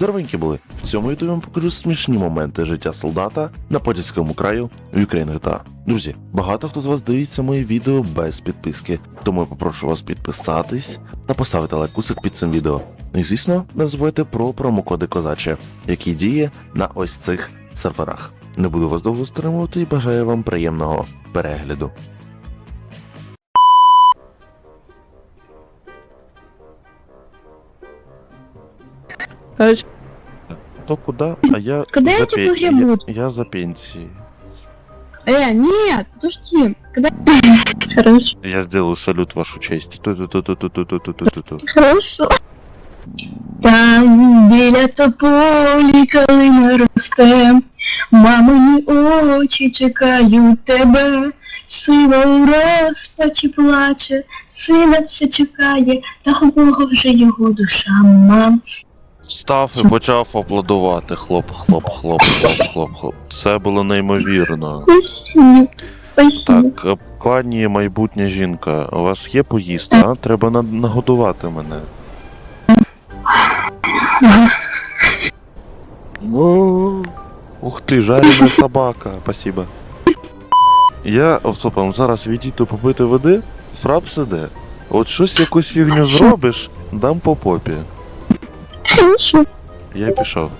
Здоровенькі були. В цьому відео я вам покажу смішні моменти життя солдата на Подільському краю в Ukraine GTA. Друзі, багато хто з вас дивиться мої відео без підписки, тому я попрошу вас підписатись та поставити лайкусик під цим відео. Ну і звісно, не забувайте про промокоди козаче, який діє на ось цих серверах. Не буду вас довго стримувати і бажаю вам приємного перегляду. То куди? А я Когда за эти пе- погребут? я, я за пенсией. Э, нет, подожди. Когда... Хорошо. Я сделаю салют вашу честь. Ту-ту-ту-ту-ту-ту-ту-ту-ту. Хорошо. Там біля тополі калина росте, мамині очі чекають тебе, сива у розпачі плаче, сина все чекає, та у Бога вже його душа мам. Став і почав аплодувати. Хлоп, хлоп, хлоп, хлоп, хлоп, хлоп. Це було неймовірно. Спасибо. Спасибо. Так, е, пані майбутня жінка, у вас є поїсти, а? Треба на- нагодувати мене. О, Ух ти, жарена собака, спасибо. Я овцопом зараз відійду попити води, фрап сиде. От щось якусь фігню зробиш, дам по попі. Хорошо. Я пішов.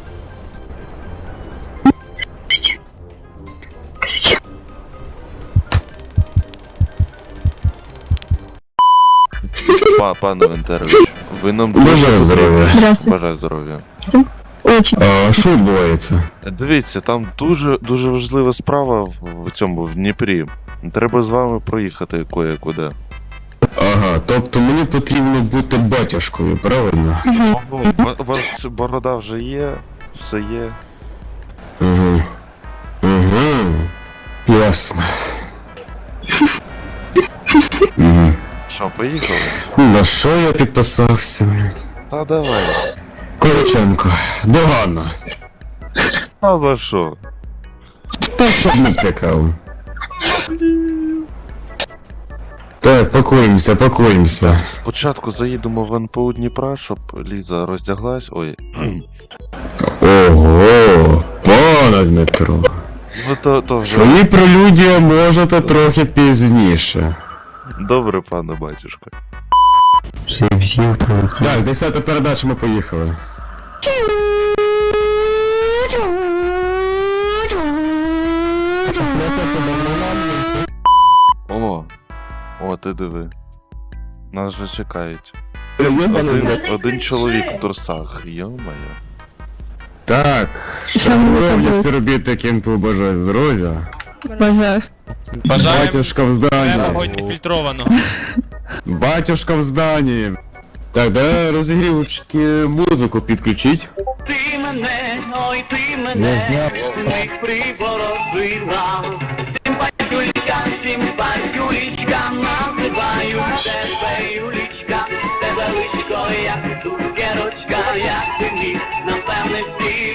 Па, пане Вентерович, ви нам дуже Бажаю здоров'я. Здравствуйте. Бажаю здоров'я. Очень. А що відбувається? Дивіться, там дуже дуже важлива справа в, в цьому в Дніпрі. Треба з вами проїхати кое-куди. Ага, тобто мені потрібно бути батюшкою, правильно? Ого, у вас борода вже є, все є. Угу. Угу. Ясно. Угу. Що, поїхали? На що я підписався? Та давай. Короченко, догано. А за що? Та щоб не втикав. Так, пакуємося, пакуємося. Спочатку заїдемо в НПУ Дніпра, щоб Ліза роздяглась. Ой. Ого, пане Дмитро. Ну то, то вже Свої прелюдія можете трохи пізніше. добре, пане батюшка. Так, десята передача ми поїхали. Ти диви. Нас вже чекають. Один, один чоловік в трусах, йо-моє. Так, шановні співробітники НПУ бажаю здоров'я. Бажаю. Бажаємо Батюшка в зданні. прямого нефільтрованого. Батюшка в зданні. Так, де розігрівочки музику підключіть. Ти мене, ой ти мене, них приворожила. Симпатюлечка, симпатюлечка, називаю тебе Юлічка. Тебе личко, як цукерочка, як ти міг, напевне всі.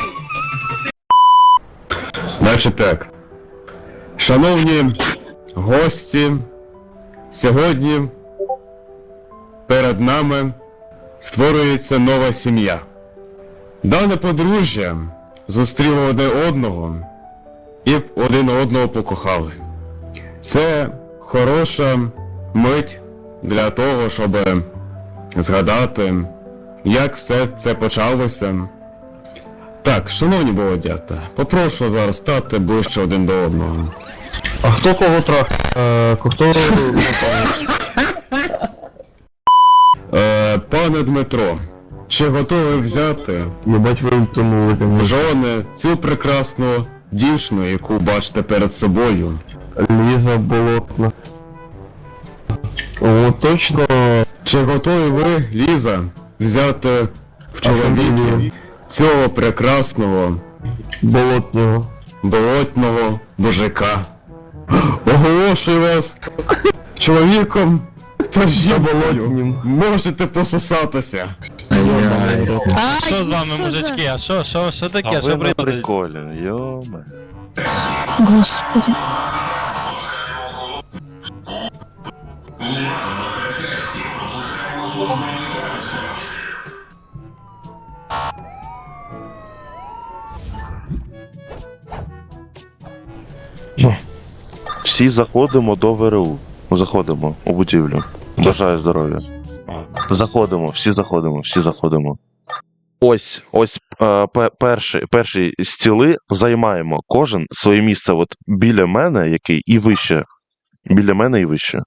Значить так. Шановні гості, сьогодні перед нами створюється нова сім'я. Дане подружжя зустріло одне одного і один одного покохали. Це хороша мить для того, щоб згадати, як все це почалося. Так, шановні молодята, попрошу зараз стати ближче один до одного. А хто кого трах? Е, хто Е, пане Дмитро, чи готові взяти не бачу ви тому в жони цю прекрасну дівчину, яку бачите перед собою? Ліза болотна. О, точно. Чи готові ви, Ліза, взяти в чоловіки цього прекрасного Болотнього. болотного мужика? Оголошую вас чоловіком та жінкою. Болотнім. Можете пососатися. Що з вами, мужички? А що, що, що таке? Що на придумали? Господи. Ну, всі заходимо до ВРУ. Заходимо у будівлю. Бажаю здоров'я. Заходимо, всі заходимо, всі заходимо. Ось ось е, перші перші стіли займаємо кожен своє місце от біля мене, який і вище. Біля мене і вище.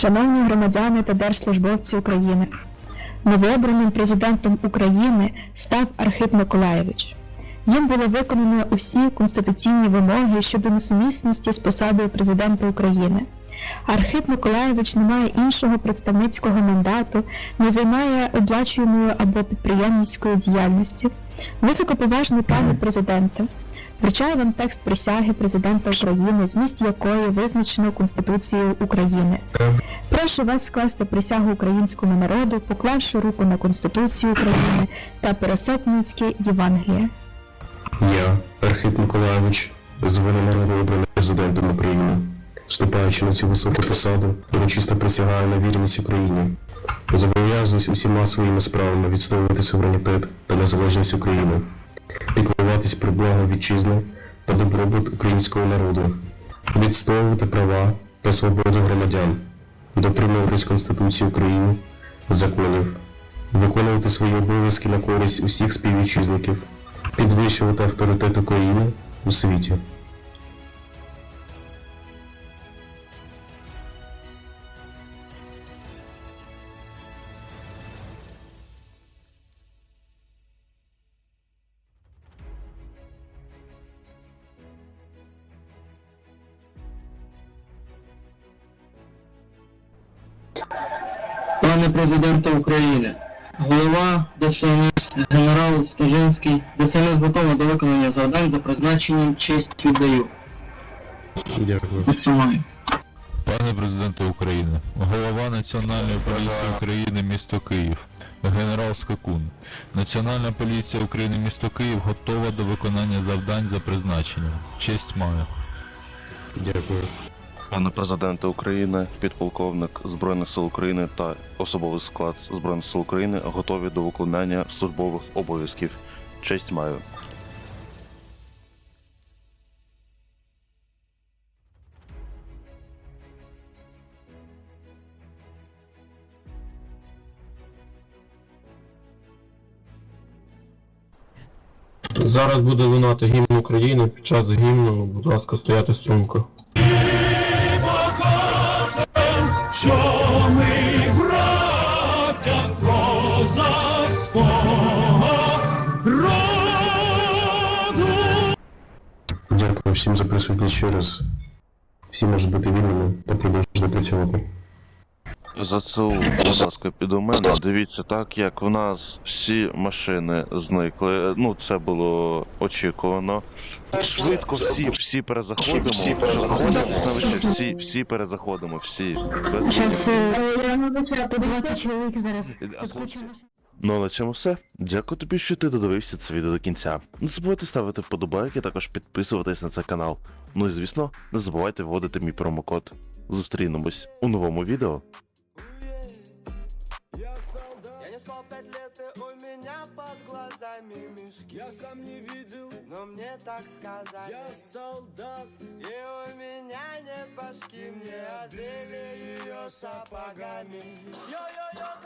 Шановні громадяни та держслужбовці України, новообраним президентом України став Архип Миколаєвич. Їм було виконано усі конституційні вимоги щодо несумісності з посадою президента України. Архип Миколаєвич не має іншого представницького мандату, не займає оплачуємою або підприємницької діяльності. Високоповажний пане президенте, вручаю вам текст присяги президента України, зміст якої визначено Конституцією України. Прошу вас скласти присягу українському народу, поклавши руку на Конституцію України та Пересотницьке Євангеліє. Я, Архип Миколаївич, з волі народу обраний президентом України. Вступаючи на цю високу посаду, урочисто присягаю на вірність Україні. Зобов'язуюсь усіма своїми справами відстоювати суверенітет та незалежність України, піклуватись про благо вітчизни та добробут українського народу, відстоювати права та свободу громадян, дотримуватись Конституції України, законів, виконувати свої обов'язки на користь усіх співвітчизників, підвищувати авторитет України у світі. Пане президенте України, голова ДСНС генерал Стожинський, ДСНС готова до виконання завдань за призначенням честь віддаю. Дякую. Пане президенте України, голова Національної поліції України місто Київ, генерал Скакун. Національна поліція України місто Київ готова до виконання завдань за призначенням. Честь маю. Дякую. Пане президенте України, підполковник Збройних сил України та особовий склад Збройних сил України готові до виконання службових обов'язків. Честь маю. Зараз буде лунати гімн України. Під час гімну, будь ласка, стояти струнко. Дякую всім за присутність ще раз. Всі можуть бути вільними та продовжувати працювати. ЗСУ, будь ласка, під у мене. Дивіться, так як в нас всі машини зникли. Ну, це було очікувано. Швидко всі, всі перезаходимо. Щоб знаходитись на вечір, всі, всі перезаходимо, всі. Без Зараз я можу це подивитися чоловік зараз. А? Ну, а на цьому все. Дякую тобі, що ти додивився це відео до кінця. Не забувайте ставити вподобайки, також підписуватись на цей канал. Ну і звісно, не забувайте вводити мій промокод. Зустрінемось у новому відео. И у меня под глазами мешки. Я сам не видел, но мне так сказали. Я солдат, и у меня нет башки Мне отбили ее сапогами. Йо-йо-йо,